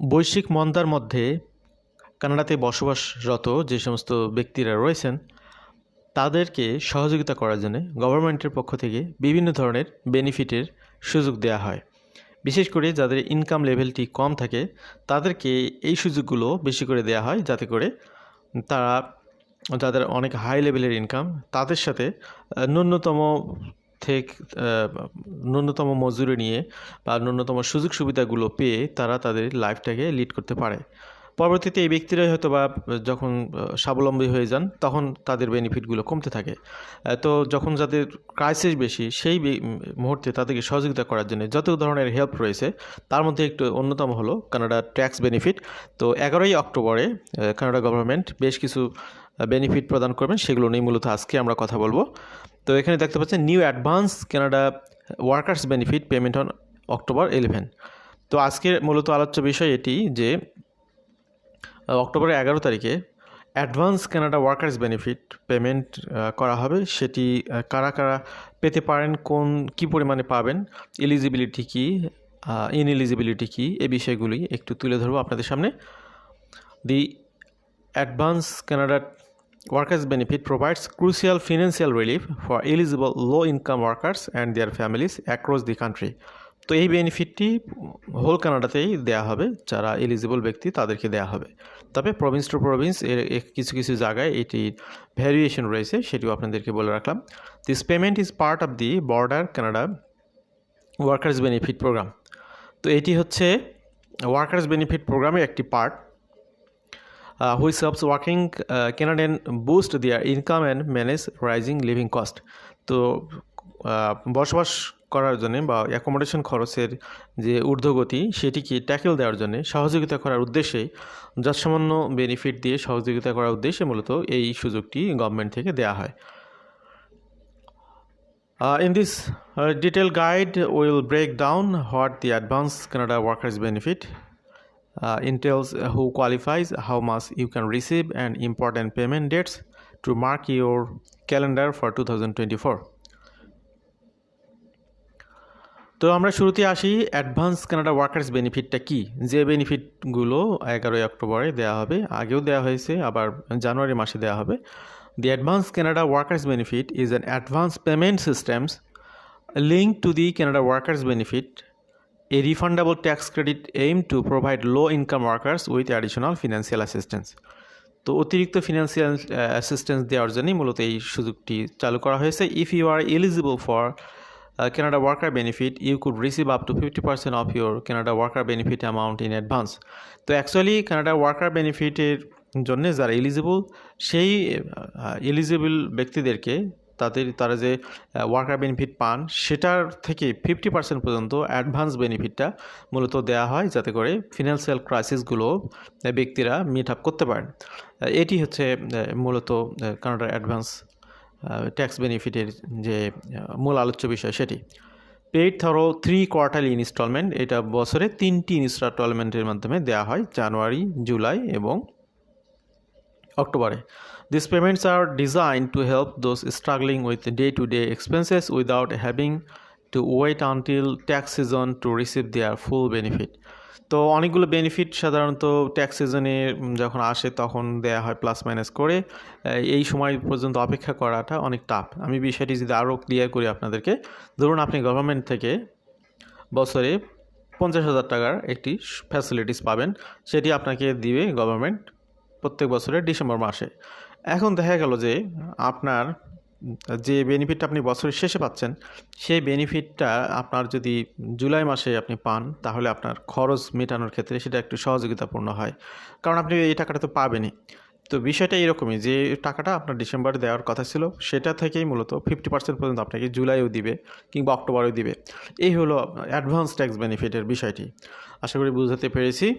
বৈশ্বিক মন্দার মধ্যে কানাডাতে বসবাসরত যে সমস্ত ব্যক্তিরা রয়েছেন, তাদেরকে সহযোগিতা করার জন্য গভর্নমেন্টের পক্ষ থেকে বিভিন্ন ধরনের বেনিফিটের সুযোগ দেওয়া হয়। বিশেষ করে যাদের ইনকাম লেভেলটি কম থাকে, তাদেরকে এই সুযোগগুলো বেশি করে দেওয়া হয় যাতে করে তারা, যাদের অনেক হাই লেভেলের ইনকাম, তাদের সাথে ন্যূনতম থেকে ন্যূনতম মজুরি নিয়ে বা ন্যূনতম সুযোগ সুবিধাগুলো পেয়ে তারা তাদের লাইফটাকে লিড করতে পারে। পরবর্তীতে এই ব্যক্তিরাই হয়তো বা যখন স্বাবলম্বী হয়ে যান, তখন তাদের বেনিফিটগুলো কমতে থাকে। তো যখন যাদের ক্রাইসিস বেশি, সেই মুহূর্তে তাদেরকে সহযোগিতা করার জন্য যত ধরনের হেল্প রয়েছে, তার মধ্যে একটু অন্যতম হলো কানাডা ট্যাক্স বেনিফিট তো এগারোই অক্টোবরে কানাডা গভর্নমেন্ট বেশ কিছু বেনিফিট প্রদান করবেন, সেগুলো নিয়ে মূলত আজকে আমরা কথা বলব। তো এখানে দেখতে পাচ্ছেন new advance Canada workers benefit payment on October eleven তো আজকের মূলত আলোচ্য বিষয় এটি যে অক্টোবরের এগারো তারিখে advance Canada workers benefit payment করা হবে। সেটি কারা কারা পেতে পারেন, কোন, কি পরিমাণে পাবেন এলিজিবিলিটি কী ইনএলিজিবিলিটি কী এই বিষয়গুলি একটু তুলে ধরবো আপনাদের সামনে। The advance Canada workers benefit provides crucial financial relief for eligible low income workers and their families across the country. তো এই বেনিফিটটি হোল কানাডাতেই দেওয়া হবে, যারা এলিজিবল ব্যক্তি তাদেরকে দেওয়া হবে। তবে প্রভিন্স টু প্রভিন্স এর কিছু কিছু জায়গায় এটির ভ্যারিয়েশন রয়েছে, সেটিও আপনাদেরকে বলে রাখলাম। This payment is part of the border Canada workers benefit programme তো এটি হচ্ছে ওয়ার্কার্স বেনিফিট প্রোগ্রামের একটি part uh, which working working boost there income and manage and living cost তো uh, বসবাস করার জন্যে বা অ্যাকোমোডেশন খরচের যে ঊর্ধ্বগতি সেটিকে ট্যাকেল দেওয়ার জন্যে সহযোগিতা করার উদ্দেশ্যে যৎসামান্য বেনিফিট দিয়ে সহযোগিতা করার উদ্দেশ্যে মূলত এই সুযোগটি গভর্নমেন্ট থেকে দেওয়া হয়। In this detail guide will break down what the advance Canada workers benefit entails, uh, who qualifies, how much you can receive, and important payment dates to mark your calendar for 2024. তো আমরা শুরুতে আসি advance Canada workers বেনিফিটটা কি যে বেনিফিটগুলো এগারোই অক্টোবরে দেওয়া হবে আগেও দেওয়া হয়েছে আবার জানুয়ারি মাসে দেওয়া হবে the advance Canada workers benefit is an advance payment systems link to the Canada workers benefit a refundable tax credit aimed to provide low income workers with additional financial assistance. তো অতিরিক্ত ফিনান্সিয়াল অ্যাসিস্ট্যান্স দেওয়ার জন্যই মূলত এই সুযোগটি চালু করা হয়েছে। If you are eligible for Canada worker benefit you could receive up to fifty percent of your Canada worker benefit amount in advance তো অ্যাকচুয়ালি কানাডা ওয়ার্কার বেনিফিটের জন্য যারা এলিজিবল সেই এলিজিবল ব্যক্তিদেরকে তাদের, তারা যে ওয়ার্কার বেনিফিট পান, সেটার থেকে ফিফটি পার্সেন্ট পর্যন্ত অ্যাডভান্স বেনিফিটটা মূলত দেওয়া হয় যাতে করে ফিনান্সিয়াল ক্রাইসিসগুলো ব্যক্তিরা মিট আপ করতে পারেন। এটি হচ্ছে মূলত কানাডার অ্যাডভান্স ট্যাক্স বেনিফিটের যে মূল আলোচ্য বিষয় সেটি। Paid through three quarterly instalment এটা বছরে তিনটি ইনস্টলমেন্টের মাধ্যমে দেওয়া হয়, জানুয়ারি, জুলাই এবং অক্টোবরে। This payments are design to help those struggling with day to day expenses without having to wait until tax season to receive their full benefit তো অনেকগুলো বেনিফিট সাধারণত ট্যাক্স সিজনে যখন আসে তখন দেয়া হয় প্লাস মাইনাস করে। এই সময় পর্যন্ত অপেক্ষা করাটা অনেক টাফ আমি বিষয়টি যদি আরও ক্লিয়ার করি আপনাদেরকে, ধরুন আপনি গভর্নমেন্ট থেকে বছরে পঞ্চাশ হাজার টাকার একটি ফ্যাসিলিটিস পাবেন। সেটি আপনাকে দিবে গভর্নমেন্ট প্রত্যেক বছরের ডিসেম্বর মাসে। এখন দেখা গেল যে আপনার যে বেনিফিটটা আপনি বছরের শেষে পাচ্ছেন, সেই বেনিফিটটা আপনার যদি জুলাই মাসে আপনি পান, তাহলে আপনার খরচ মেটানোর ক্ষেত্রে সেটা একটু সহযোগিতাপূর্ণ হয়। কারণ আপনি এই টাকাটা তো পাবেনই। তো বিষয়টা এরকমই যে টাকাটা আপনার ডিসেম্বরে দেওয়ার কথা ছিল, সেটা থেকেই মূলত ফিফটি পার্সেন্ট পর্যন্ত আপনাকে জুলাইও দিবে কিংবা অক্টোবরেও দিবে। এই হলো অ্যাডভান্স ট্যাক্স বেনিফিটের বিষয়টি। আশা করি বুঝতে পেরেছি।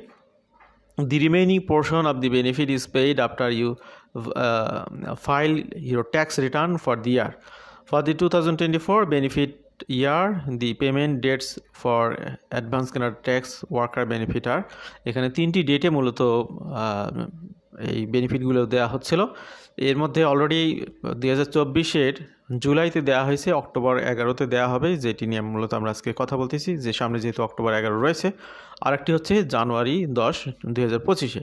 The remaining portion of the benefit is paid after you uh, file your tax return for the year. For the 2024 benefit year the payment dates for advance canada tax worker benefit are এখানে তিনটি ডেটে মূলত এই বেনিফিটগুলো দেওয়া হচ্ছিল। এর মধ্যে already দুই হাজার চব্বিশের জুলাইতে দেওয়া হয়েছে অক্টোবর এগারোতে দেওয়া হবে যেটি নিয়ে মূলত আমরা আজকে কথা বলতেছি। যে সামনে যেহেতু অক্টোবর এগারো রয়েছে আরেকটি হচ্ছে জানুয়ারি দশ দুই হাজার পঁচিশে।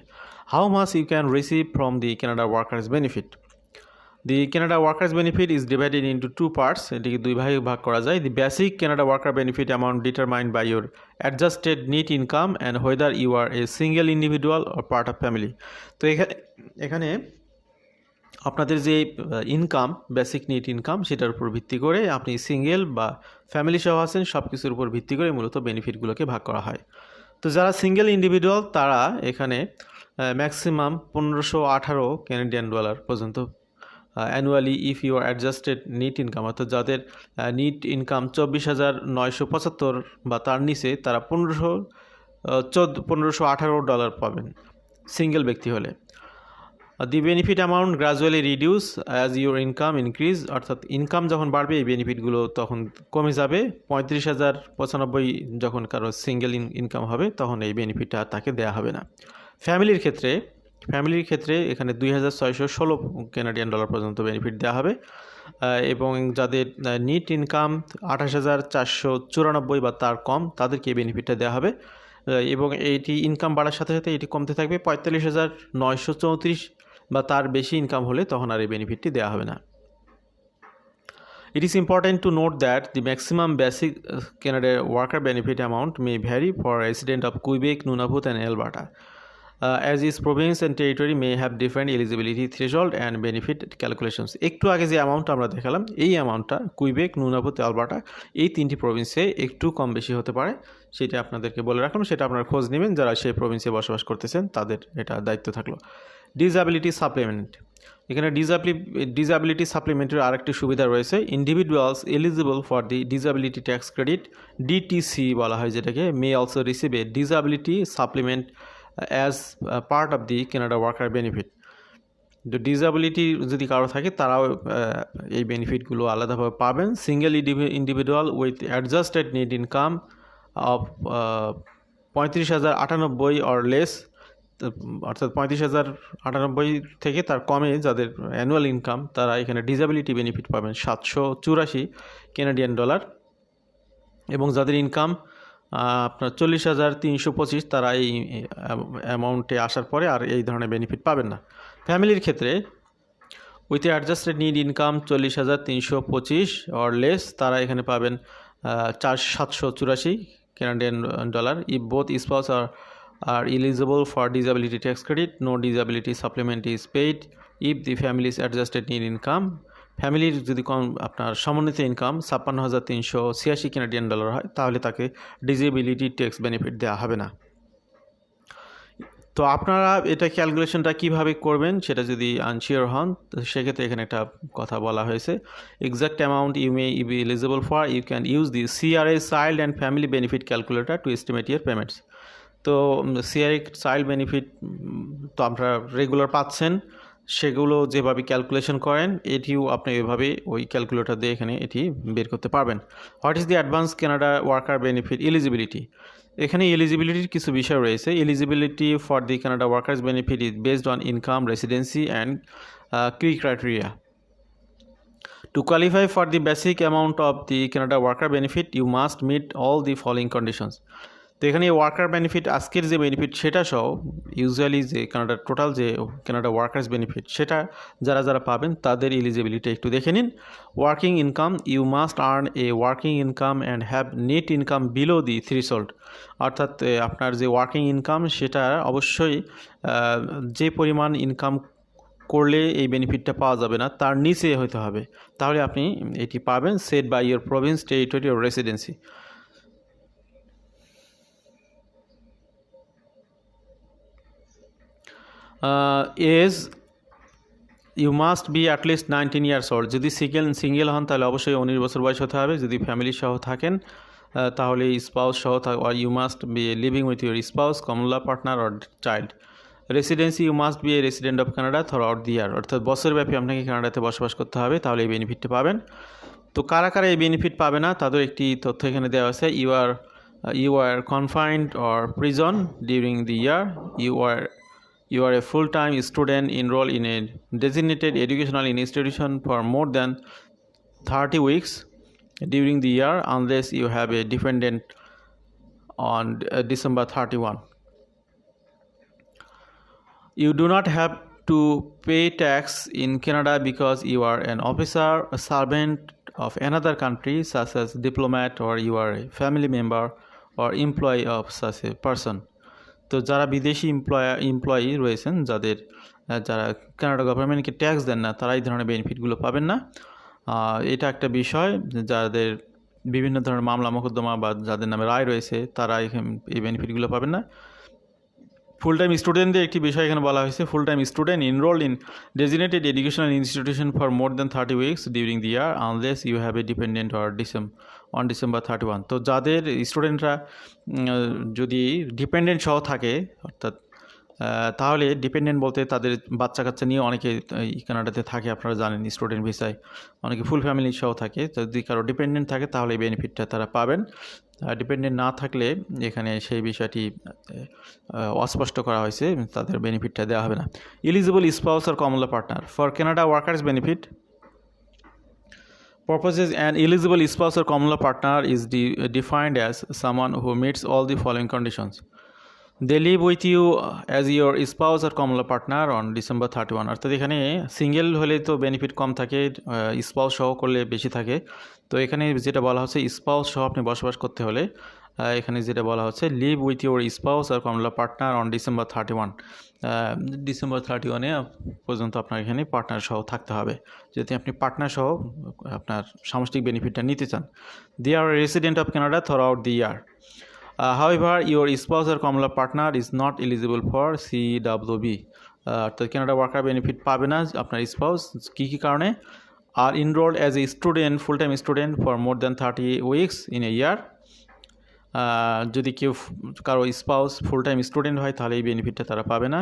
How much you can receive from the Canada workers benefit the Canada workers benefit is divided into two parts এটিকে দুই ভাগে ভাগ করা যায়। The basic Canada worker benefit amount determined by your adjusted net income and whether you are a single individual or part of family তো এখানে আপনাদের যে ইনকাম বেসিক নিট ইনকাম সেটার উপর ভিত্তি করে আপনি সিঙ্গেল বা ফ্যামিলি সহ আছেন সব কিছুর উপর ভিত্তি করে মূলত বেনিফিটগুলোকে ভাগ করা হয়। তো যারা সিঙ্গেল ইন্ডিভিজুয়াল তারা এখানে ম্যাক্সিমাম পনেরোশো আঠারো ক্যানাডিয়ান ডলার পর্যন্ত annually if you are adjusted net income অর্থাৎ যাদের নিট ইনকাম চব্বিশ হাজার নয়শো পঁচাত্তর বা তার নিচে, তারা পনেরোশো চোদ্দ, পনেরোশো আঠারো ডলার পাবেন সিঙ্গেল ব্যক্তি হলে। The benefit amount gradually reduce as your income increase অর্থাৎ ইনকাম যখন বাড়বে, এই বেনিফিটগুলো তখন কমে যাবে। পঁয়ত্রিশ হাজার পঁচানব্বই যখন কারও সিঙ্গেল ইনকাম হবে, তখন এই বেনিফিটটা তাকে দেওয়া হবে না। ফ্যামিলির ক্ষেত্রে ফ্যামিলির ক্ষেত্রে এখানে দুই হাজার ছয়শো ষোলো ক্যানাডিয়ান ডলার পর্যন্ত বেনিফিট দেওয়া হবে। এবং যাদের নিট ইনকাম আঠাশ হাজার চারশো চুরানব্বই বা তার কম তাদেরকে এই বেনিফিটটা দেওয়া হবে। এবং এইটি ইনকাম বাড়ার সাথে সাথে এটি কমতে থাকবে পঁয়তাল্লিশ হাজার নয়শো চৌত্রিশ বা তার বেশি ইনকাম হলে তখন আর এই বেনিফিটটি দেওয়া হবে না। Is important to note that the maximum basic uh, Canada worker benefit amount may vary for resident of Quebec, Nunavut, and Alberta. As each province and territory may have different eligibility threshold and benefit calculations একটু আগে যে amount আমরা দেখালাম, এই অ্যামাউন্টটা Quebec নুনাপুত Alberta এই তিনটি প্রভিন্সে একটু কম বেশি হতে পারে। সেটা আপনাদেরকে বলে রাখলাম সেটা আপনারা খোঁজ নেবেন, যারা সেই প্রভিন্সে বসবাস করতেছেন, তাদের এটা দায়িত্ব থাকল। ডিসএবিলিটি সাপ্লিমেন্ট এখানে ডিসাবলি ডিসাবিলিটি সাপ্লিমেন্টের আরেকটি সুবিধা রয়েছে। Individuals eligible for the disability tax credit DTC বলা হয় যেটাকে may also receive a disability supplement as part of the Canada worker benefit তো ডিসাবিলিটি যদি কারও থাকে, তারাও এই বেনিফিটগুলো আলাদাভাবে পাবেন। Single individual with adjusted need income of পঁয়ত্রিশ হাজার আটানব্বই অর লেস অর্থাৎ পঁয়ত্রিশ হাজার আটানব্বই থেকে তার কমে যাদের অ্যানুয়াল ইনকাম তারা এখানে ডিসাবিলিটি বেনিফিট পাবেন সাতশো চুরাশি কেনাডিয়ান ডলার এবং যাদের ইনকাম আপনার চল্লিশ হাজার তিনশো পঁচিশ তারা এই অ্যামাউন্টে আসার পরে আর এই ধরনের বেনিফিট পাবেন না। ফ্যামিলির ক্ষেত্রে উইথ অ্যাডজাস্টেড নিড ইনকাম চল্লিশ হাজার তিনশো পঁচিশ অর লেস তারা এখানে পাবেন চার সাতশো চুরাশি Canadian dollar E both spouse are are eligible for disability tax credit no disability supplement is paid. If the family's adjusted need income ফ্যামিলির যদি কম আপনার সমন্বিত ইনকাম ছাপ্পান্ন হাজার তিনশো ছিয়াশি কানাডিয়ান ডলার হয়, তাহলে তাকে ডিজেবিলিটি ট্যাক্স বেনিফিট দেওয়া হবে না। তো আপনারা এটা ক্যালকুলেশনটা কীভাবে করবেন সেটা যদি আনশিওর হন সেক্ষেত্রে এখানে একটা কথা বলা হয়েছে। Exact amount you may be eligible for you can use the CRA child and family benefit calculator to estimate your payments তো সিআরই চাইল্ড বেনিফিট তো আপনারা রেগুলার পাচ্ছেন। সেগুলো যেভাবে ক্যালকুলেশন করেন এটিও আপনি এভাবে ওই ক্যালকুলেটর দিয়ে এখানে এটি বের করতে পারবেন। What is the advance Canada worker benefit eligibility এখানে এলিজিবিলিটির কিছু বিষয় রয়েছে। Eligibility for the Canada workers benefit is based on income residency and key criteria To qualify for the basic amount of the Canada worker benefit, you must meet all the following conditions. এখানে worker benefit আজকের যে benefit সেটা সহ usually যে কানাডার total যে Canada workers benefit সেটা যারা যারা পাবেন তাদের এলিজিবিলিটি একটু দেখে নিন। Working income you must earn a working income and have net income below the three threshold অর্থাৎ আপনার যে ওয়ার্কিং ইনকাম সেটা অবশ্যই যে পরিমাণ ইনকাম করলে এই বেনিফিটটা পাওয়া যাবে না, তার নিচে হতে হবে। তাহলে আপনি এটি পাবেন set by your province territory O residency age you must be at least nineteen years old যদি সিঙ্গেল সিঙ্গেল হন, তাহলে অবশ্যই উনিশ বছর বয়স হতে হবে। যদি ফ্যামিলি সহ থাকেন তাহলে স্পাউস সহ you must be living with your spouse common-law partner or child residency you must be a resident of Canada throughout the year অর্থাৎ বছরব্যাপী আপনাকে কানাডাতে বসবাস করতে হবে, তাহলে এই বেনিফিটটা পাবেন। তো কারা কারা এই বেনিফিট পাবে না, তাদের একটি তথ্য এখানে দেওয়া আছে। You are you are confined or prison during the year you are you are a full-time student enrolled in a designated educational institution for more than 30 weeks during the year unless you have a dependent on uh, December 31. You do not have to pay tax in Canada because you are an officer, a servant of another country, such as diplomat, or you are a family member or employee of such a person. তো যারা বিদেশি employ employee রয়েছেন, যাদের যারা Canada গভর্নমেন্টকে tax দেন না, তারা এই ধরনের বেনিফিটগুলো পাবেন না। এটা একটা বিষয় যাদের বিভিন্ন ধরনের মামলা মোকদ্দমা বা যাদের নামে রায় রয়েছে, তারা এখানে- এই বেনিফিটগুলো পাবেন না। ফুল টাইম স্টুডেন্টদের একটি বিষয় এখানে বলা হয়েছে full time student enrol in designated educational institution for more than thirty weeks during the year unless you have a dependent or ডিসেম on December thirty one তো যাদের স্টুডেন্টরা যদি ডিপেন্ডেন্ট সহ থাকে, অর্থাৎ তাহলে ডিপেন্ডেন্ট বলতে তাদের বাচ্চা কাচ্চা নিয়ে অনেকে কানাডাতে থাকে, আপনারা জানেন স্টুডেন্ট ভিসায় অনেকে ফুল ফ্যামিলি সহ থাকে। যদি কারও ডিপেন্ডেন্ট থাকে, তাহলে এই বেনিফিটটা তারা পাবেন। ডিপেন্ডেন্ট না থাকলে এখানে সেই বিষয়টি অস্পষ্ট করা হয়েছে। তাদের বেনিফিটটা দেওয়া হবে না। Eligible spouse are common-law partner for Canada workers benefit Purposes An eligible spouse or common law partner is de- defined as someone who meets all the following conditions. They live with you as your spouse or common law partner on December 31 অর্থাৎ এখানে single হলে তো benefit কম থাকে spouse সহ করলে বেশি থাকে তো এখানে যেটা বলা হচ্ছে স্পাউস সহ আপনি বসবাস করতে হলে এখানে যেটা বলা হচ্ছে live with your spouse are common-law partner on December thirty one December thirty ওয়ানে পর্যন্ত আপনার এখানে পার্টনার সহ থাকতে হবে। যদি আপনি পার্টনার সহ আপনার সামষ্টিক বেনিফিটটা নিতে চান। They are resident of Canada throughout the year however your spouse are common-law partner is not eligible for C W B অর্থাৎ কানাডা ওয়ার্কার বেনিফিট পাবে না আপনার স্পাউস কী কী কারণে? Are enrolled as a student full time student for more than thirty weeks in a year যদি কেউ কারও স্পাউস ফুল টাইম স্টুডেন্ট হয়, তাহলে এই বেনিফিটটা তারা পাবে না।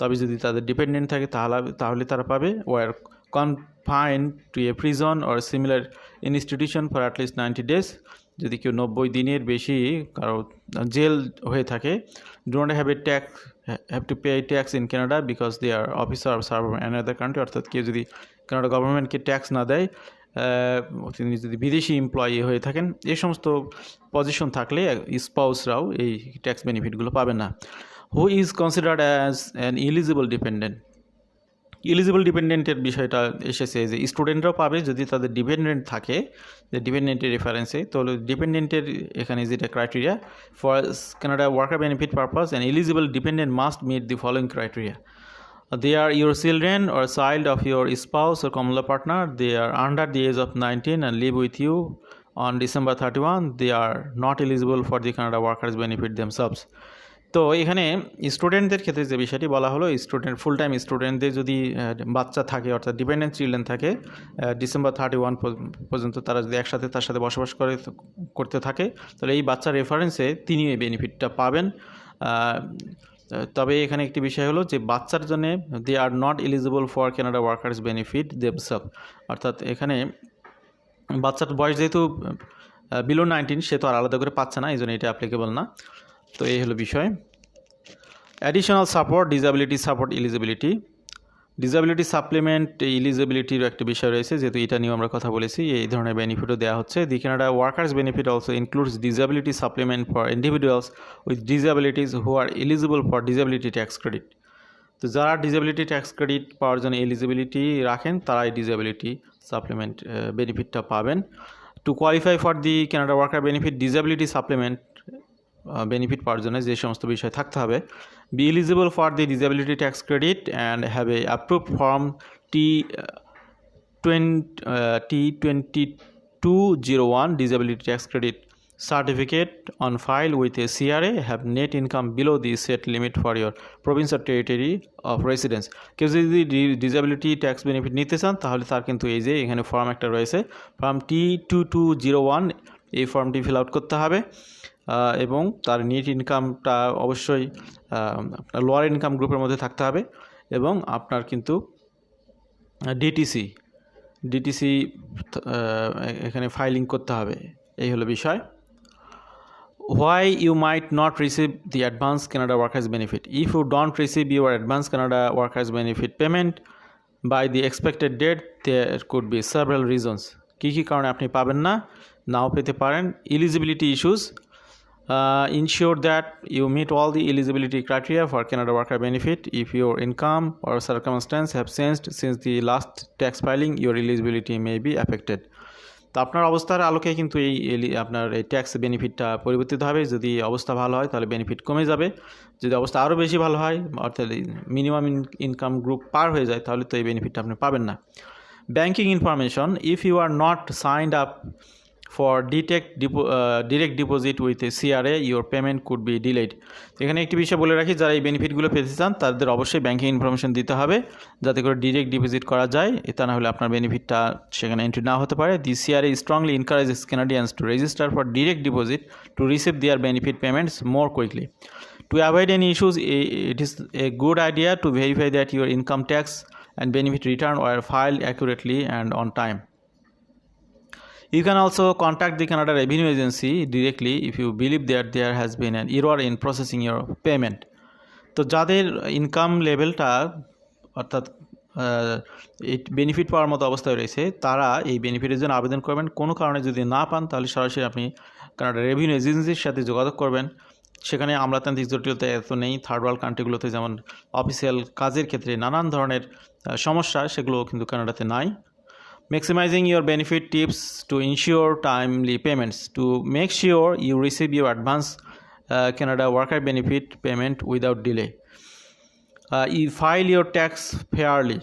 তবে যদি তাদের ডিপেন্ডেন্ট থাকে, তাহলে তাহলে তারা পাবে। Were confine to a prison or similar institution for at least ninety days যদি কেউ নব্বই দিনের বেশি কারও জেল হয়ে থাকে do not have a tax have to pay tax in Canada because they are officer serve another country অর্থাৎ কেউ যদি কানাডা গভর্নমেন্টকে ট্যাক্স না দেয় তিনি যদি বিদেশি এমপ্লয়ি হয়ে থাকেন, এই সমস্ত পজিশন থাকলে স্পাউসরাও এই ট্যাক্স বেনিফিটগুলো পাবে না। Who is considered as an eligible dependent eligible ডিপেন্ডেন্টের বিষয়টা এসেছে যে স্টুডেন্টরাও পাবে যদি তাদের ডিপেন্ডেন্ট থাকে। যে ডিপেন্ডেন্টের রেফারেন্সে তাহলে ডিপেন্ডেন্টের এখানে যেটা criteria for Canada worker benefit purpose and eligible dependent must meet the following criteria they are your children or child of your spouse or law partner they are under the age of 19 and live with you on december 31 they are not eligible for the canada workers benefit themselves তো এখানে স্টুডেন্টদের ক্ষেত্রে যে বিষয়টি বলা হলো student full time স্টুডেন্টদের যদি বাচ্চা থাকে অর্থাৎ ডিপেন্ডেন্ট চিলড্রেন থাকে ডিসেম্বর থার্টি ওয়ান পর্যন্ত তারা যদি একসাথে তার সাথে বসবাস করে করতে থাকে তাহলে এই বাচ্চার রেফারেন্সে তিনি এই বেনিফিটটা পাবেন তবে এখানে একটি বিষয় হলো যে বাচ্চার জন্য they are not eligible for Canada workers benefit themselves অর্থাৎ এখানে বাচ্চার বয়স যেহেতু বিলো নাইনটিন সে তো আর আলাদা করে পাচ্ছে না এই জন্য এটা অ্যাপ্লিকেবল না। তো এই হলো বিষয়। Additional support disability support eligibility disability supplement ইলিজিবিলিটির একটা বিষয় রয়েছে, যেহেতু এটা নিয়েও আমরা কথা বলেছি, এই ধরনের বেনিফিটও দেওয়া হচ্ছে। The Canada workers benefit also includes disability supplement for individuals with disabilities who are eligible for disability tax credit তো যারা ডিসেবিলিটি ট্যাক্স ক্রেডিট পাওয়ার জন্য এলিজিবিলিটি রাখেন, তারাই ডিসেবিলিটি সাপ্লিমেন্ট বেনিফিটটা পাবেন। To qualify for the Canada worker benefit disability supplement benefit পাওয়ার জন্য যে সমস্ত বিষয় থাকতে হবে। Be eligible for the disability tax credit and have a approve form T T twenty two zero one disability tax credit certificate on file with a CRA have net income below the set limit for your province or territory of residence. কেউ যদি disability tax benefit নিতে চান, তাহলে তার কিন্তু এই যে এখানে ফর্ম একটা রয়েছে। Form T two two zero one এই ফর্মটি ফিল আউট করতে হবে। এবং তার নিট ইনকামটা অবশ্যই লোয়ার ইনকাম গ্রুপের মধ্যে থাকতে হবে এবং আপনার কিন্তু ডিটিসি ডিটিসি এখানে ফাইলিং করতে হবে। এই হলো বিষয়। Why you might not receive the advance Canada workers benefit if you don't receive your advance Canada workers benefit payment by the expected date there could be several reasons কী কী কারণে আপনি পাবেন না? নাও পেতে পারেন। Eligibility issues uh, ensure that you meet all the eligibility criteria for Canada Worker Benefit. If your income or circumstance have changed since the last tax filing, your eligibility may be affected. তো আপনার অবস্থার আলোকে কিন্তু এই আপনার এই tax বেনিফিটটা পরিবর্তিত হবে যদি অবস্থা ভালো হয় তাহলে বেনিফিট কমে যাবে যদি অবস্থা আরও বেশি ভালো হয় অর্থাৎ মিনিমাম ইনকাম গ্রুপ পার হয়ে যায় তাহলে তো এই বেনিফিটটা আপনি পাবেন না banking information if you are not signed up for detect direct deposit with a CRA your payment could be delayed এখানে একটি বিষয় বলে রাখি যারা এই বেনিফিটগুলো পেতে চান তাদের অবশ্যই ব্যাংকিং ইনফরমেশন দিতে হবে যাতে করে ডিরেক্ট ডিপোজিট করা যায় তা না হলে আপনার বেনিফিটটা সেখানে এন্ট্রি না হতে পারে। The CRA strongly encourages Canadians to register for direct deposit to receive their benefit payments more quickly avoid any issues, i- it is a good idea to verify that your income tax and benefit return were filed accurately and on time. You can also contact the Canada Revenue Agency directly if you believe that there has been an error in processing your payment. তো যাদের income লেভেলটা অর্থাৎ benefit পাওয়ার মতো অবস্থায় রয়েছে, তারা এই বেনিফিটের জন্য আবেদন করবেন। কোনো কারণে যদি না পান, তাহলে সরাসরি আপনি কানাডা রেভিনিউ এজেন্সির সাথে যোগাযোগ করবেন। সেখানে আমলাতান্ত্রিক জটিলতা এত নেই। থার্ড ওয়ার্ল্ড কান্ট্রিগুলোতে যেমন অফিসিয়াল কাজের ক্ষেত্রে নানান ধরনের সমস্যা সেগুলো কিন্তু কানাডাতে নাই। Maximizing your benefit tips to ensure timely payments. To make sure you receive your advance uh, canada worker benefit payment without delay. Uh, you file your tax fairly.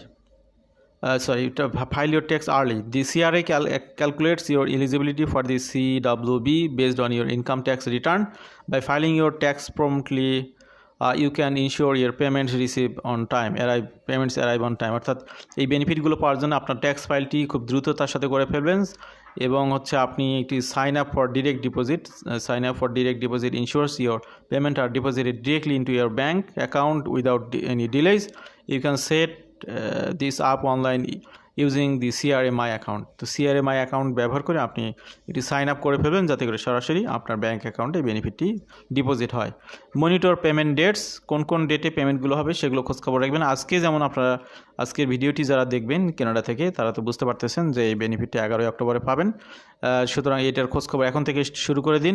Uh, sorry file your tax early. The cra cal- calculates your eligibility for the cwb based on your income tax return by filing your tax promptly uh, you can ensure your payments receive on time arrive payments arrive on time. অর্থাৎ এই বেনিফিটগুলো পাওয়ার জন্য আপনার tax ফাইলটি খুব দ্রুততার সাথে করে ফেলবেন এবং হচ্ছে আপনি একটি sign up for direct deposit sign up for direct deposit ensures your payment are deposited directly into your bank account without any delays you can set this up online using the CRA my account তো CRA my account ব্যবহার করে আপনি এটি sign up করে ফেলবেন, যাতে করে সরাসরি আপনার ব্যাঙ্ক অ্যাকাউন্টে বেনিফিটটি ডিপোজিট হয়। মনিটর পেমেন্ট ডেটস কোন কোন ডেটে পেমেন্টগুলো হবে সেগুলো খোঁজখবর রাখবেন। আজকে যেমন আপনারা, আজকের ভিডিওটি যারা দেখবেন কেনাডা থেকে, তারা তো বুঝতে পারতেছেন যে এই বেনিফিটটা এগারোই অক্টোবরে পাবেন। সুতরাং এটার খোঁজখবর এখন থেকে শুরু করে দিন।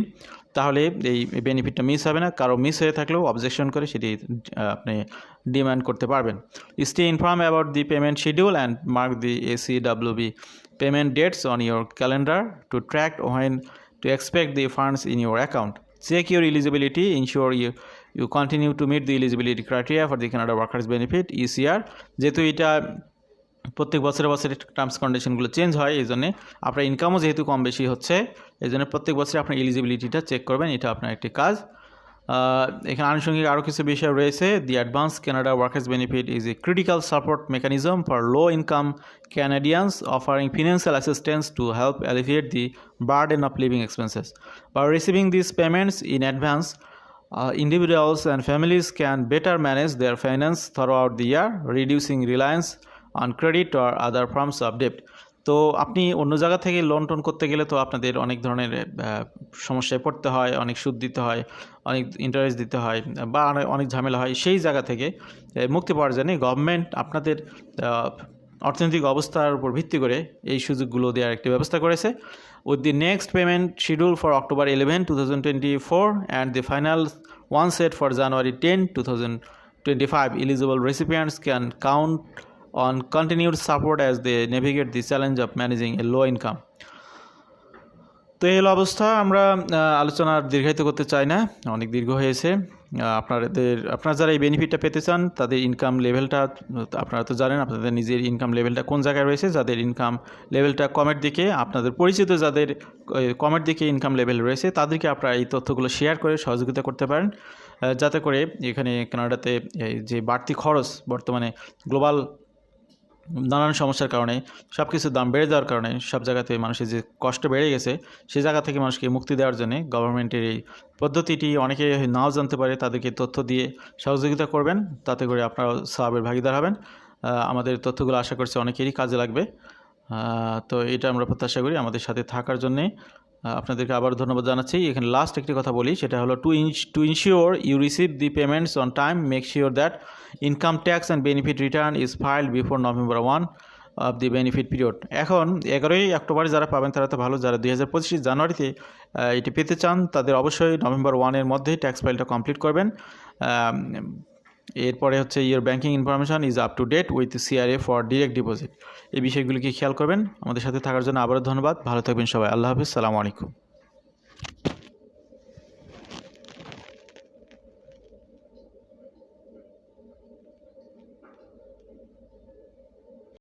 তাহলে এই বেনিফিটটা মিস হবে না। কারও মিস হয়ে থাকলেও অবজেকশন করে সেটি আপনি ডিমান্ড করতে পারবেন। Stay inform about the payment schedule and mark the AC WB payment dates on your calendar to track when to expect the funds in your account check your eligibility, ensure you you continue to meet the eligibility criteria for the canada workers benefit ecr যেহেতু এটা প্রত্যেক বছরে বছরে terms কন্ডিশনগুলো change হয় এই জন্যে আপনার ইনকামও যেহেতু কম বেশি হচ্ছে এই জন্য প্রত্যেক বছরে আপনার এলিজিবিলিটিটা চেক করবেন। এটা আপনার একটি কাজ। এখানে আনুষঙ্গিক আরও কিছু বিষয় রয়েছে the advance Canada workers benefit is a critical support mechanism for low income Canadians offering financial assistance to help alleviate the burden of living expenses by receiving these payments in advance uh, individuals and families can better manage their finance throughout the year reducing reliance on credit or other forms of debt তো আপনি অন্য জায়গা থেকে loan tone করতে গেলে তো আপনাদের অনেক ধরনের সমস্যায় পড়তে হয় অনেক সুদ দিতে হয় অনেক ইন্টারেস্ট দিতে হয় বা অনেক- ঝামেলা হয় সেই জায়গা থেকে মুক্তি পাওয়ার জন্য গভর্নমেন্ট আপনাদের অর্থনৈতিক অবস্থার উপর ভিত্তি করে এই সুযোগগুলো দেওয়ার একটি ব্যবস্থা করেছে with the next payment schedule for October eleven two thousand twenty four and 11, 2024 and the final one set for January 10, 2025. Eligible recipients can count on continued support as they navigate the challenge of managing a low income. তো এই হলো অবস্থা। আমরা আলোচনা দীর্ঘায়িত করতে চাই না। অনেক দীর্ঘ হয়েছে। আপনাদের, আপনারা যারা এই বেনিফিটটা পেতে চান, তাদের ইনকাম লেভেলটা আপনারা তো জানেন, আপনাদের নিজের ইনকাম লেভেলটা কোন জায়গায় রয়েছে? যাদের ইনকাম লেভেলটা কমের দিকে, আপনাদের পরিচিত যাদের কমের দিকে ইনকাম লেভেল রয়েছে, তাদেরকে আপনারা এই তথ্যগুলো শেয়ার করে সহযোগিতা করতে পারেন। যাতে করে এখানে কানাডাতে যে বাড়তি খরচ, বর্তমানে গ্লোবাল নানান সমস্যার কারণে সব কিছুর দাম বেড়ে যাওয়ার কারণে, সব জায়গাতে মানুষের যে কষ্ট বেড়ে গেছে সেই জায়গা থেকে মানুষকে মুক্তি দেওয়ার জন্য গভর্নমেন্টের এই পদ্ধতিটি অনেকে নাও জানতে পারে, তাদেরকে তথ্য দিয়ে সহযোগিতা করবেন, তাতে করে আপনারাও সাহাবের ভাগিদার হবেন। আমাদের তথ্যগুলো আশা করছি অনেকেরই কাজে লাগবে। তো এটা আমরা প্রত্যাশা করি আমাদের সাথে থাকার জন্যে। আপনাদেরকে আবার ধন্যবাদ জানাচ্ছি। এখানে লাস্ট একটি কথা বলি, সেটা হলো to in to ensure you receive the payments on time make sure that income tax and benefit return is filed before November one of the benefit period এখন এগারোই অক্টোবরে যারা পাবেন, তারা তো ভালো, যারা দুই হাজার পঁচিশ জানুয়ারিতে এটি পেতে চান, তাদের অবশ্যই নভেম্বর ওয়ানের মধ্যেই ট্যাক্স ফাইলটা কমপ্লিট করবেন। এরপরে হচ্ছে your banking information is up to date with CRA for direct deposit এই বিষয়গুলিকে খেয়াল করবেন। আমাদের সাথে থাকার জন্য আবারও ধন্যবাদ। ভালো থাকবেন সবাই। আল্লাহ হাফিজ। সালামু আলাইকুম।